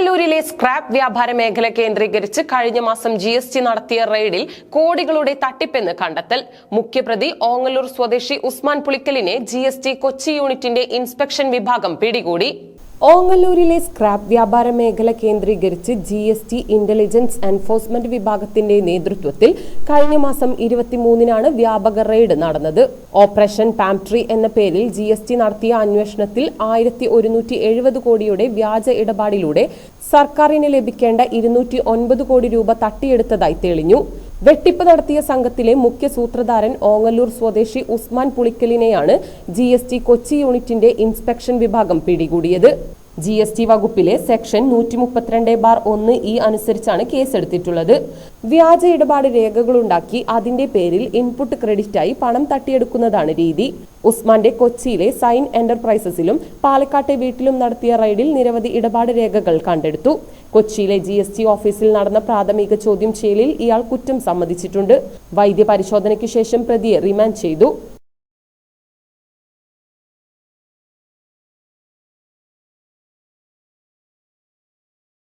ഓങ്ങല്ലൂരിലെ scrap വ്യാപാര മേഖല കേന്ദ്രീകരിച്ച് കഴിഞ്ഞ മാസം ജി എസ് ടി നടത്തിയ റെയ്ഡിൽ കോടികളുടെ തട്ടിപ്പെന്ന് കണ്ടെത്തൽ. മുഖ്യപ്രതി ഓങ്ങല്ലൂർ സ്വദേശി ഉസ്മാൻ പുളിക്കലിനെ ജി കൊച്ചി യൂണിറ്റിന്റെ ഇൻസ്പെക്ഷൻ വിഭാഗം പിടികൂടി. ഓങ്ങല്ലൂരിലെ സ്ക്രാപ്പ് വ്യാപാര മേഖല കേന്ദ്രീകരിച്ച് G S T intelligence enforcement വിഭാഗത്തിന്റെ നേതൃത്വത്തിൽ കഴിഞ്ഞ മാസം ഇരുപത്തിമൂന്നിനാണ് വ്യാപക റെയ്ഡ് നടന്നത്. ഓപ്പറേഷൻ പാംട്രി എന്ന പേരിൽ ജി എസ് ടി നടത്തിയ അന്വേഷണത്തിൽ ആയിരത്തി ഒരുന്നൂറ്റി എഴുപത് കോടിയുടെ വ്യാജ ഇടപാടിലൂടെ സർക്കാരിന് ലഭിക്കേണ്ട ഇരുന്നൂറ്റി ഒൻപത് കോടി രൂപ തട്ടിയെടുത്തതായി തെളിഞ്ഞു. വെട്ടിപ്പ് നടത്തിയ സംഘത്തിലെ മുഖ്യ സൂത്രധാരൻ ഓങ്ങല്ലൂർ സ്വദേശി ഉസ്മാൻ പുളിക്കലിനെയാണ് ജി കൊച്ചി യൂണിറ്റിന്റെ ഇൻസ്പെക്ഷൻ വിഭാഗം പിടികൂടിയത്. ജി എസ് ടി വകുപ്പിലെ സെക്ഷൻ നൂറ്റി മുപ്പത്തിരണ്ട് ബാർ ഒന്ന് ഇ അനുസരിച്ചാണ് കേസെടുത്തിട്ടുള്ളത്. വ്യാജ ഇടപാട് രേഖകളുണ്ടാക്കി അതിന്റെ പേരിൽ ഇൻപുട്ട് ക്രെഡിറ്റായി പണം തട്ടിയെടുക്കുന്നതാണ് രീതി. ഉസ്മാന്റെ കൊച്ചിയിലെ സൈൻ എന്റർപ്രൈസസിലും പാലക്കാട്ടെ വീട്ടിലും നടത്തിയ റെയ്ഡിൽ നിരവധി ഇടപാട് രേഖകൾ കണ്ടെടുത്തു. കൊച്ചിയിലെ ജി എസ് ടി ഓഫീസിൽ നടന്ന പ്രാഥമിക ചോദ്യം ചെയ്യലിൽ ഇയാൾ കുറ്റം സമ്മതിച്ചിട്ടുണ്ട്. വൈദ്യ പരിശോധനയ്ക്ക് ശേഷം പ്രതിയെ റിമാൻഡ് ചെയ്തു.